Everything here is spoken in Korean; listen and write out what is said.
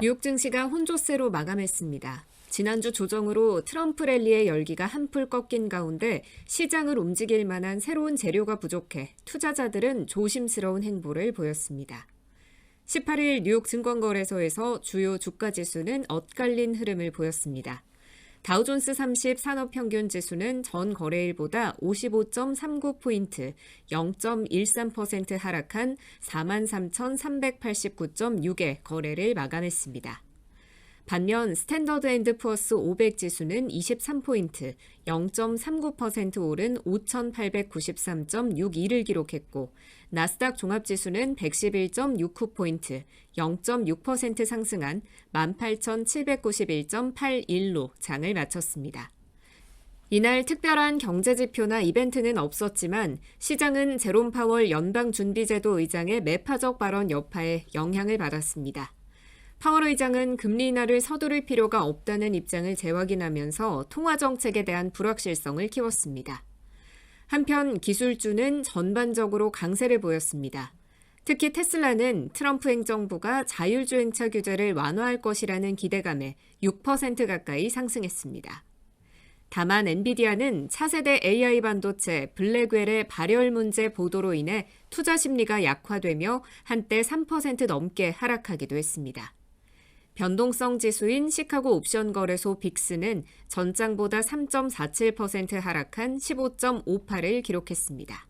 뉴욕 증시가 혼조세로 마감했습니다. 지난주 조정으로 트럼프 랠리의 열기가 한풀 꺾인 가운데 시장을 움직일 만한 새로운 재료가 부족해 투자자들은 조심스러운 행보를 보였습니다. 18일 뉴욕 증권거래소에서 주요 주가 지수는 엇갈린 흐름을 보였습니다. 다우존스 30 산업평균 지수는 전 거래일보다 55.39포인트, 0.13% 하락한 43,389.6의 거래를 마감했습니다. 반면 스탠더드 앤드 푸어스 500 지수는 23포인트, 0.39% 오른 5,893.62를 기록했고, 나스닥 종합 지수는 111.69포인트, 0.6% 상승한 18,791.81로 장을 마쳤습니다. 이날 특별한 경제 지표나 이벤트는 없었지만 시장은 제롬 파월 연방준비제도 의장의 매파적 발언 여파에 영향을 받았습니다. 파월 의장은 금리 인하를 서두를 필요가 없다는 입장을 재확인하면서 통화 정책에 대한 불확실성을 키웠습니다. 한편 기술주는 전반적으로 강세를 보였습니다. 특히 테슬라는 트럼프 행정부가 자율주행차 규제를 완화할 것이라는 기대감에 6% 가까이 상승했습니다. 다만 엔비디아는 차세대 AI 반도체 블랙웰의 발열 문제 보도로 인해 투자 심리가 약화되며 한때 3% 넘게 하락하기도 했습니다. 변동성 지수인 시카고 옵션 거래소 빅스는 전장보다 3.47% 하락한 15.58을 기록했습니다.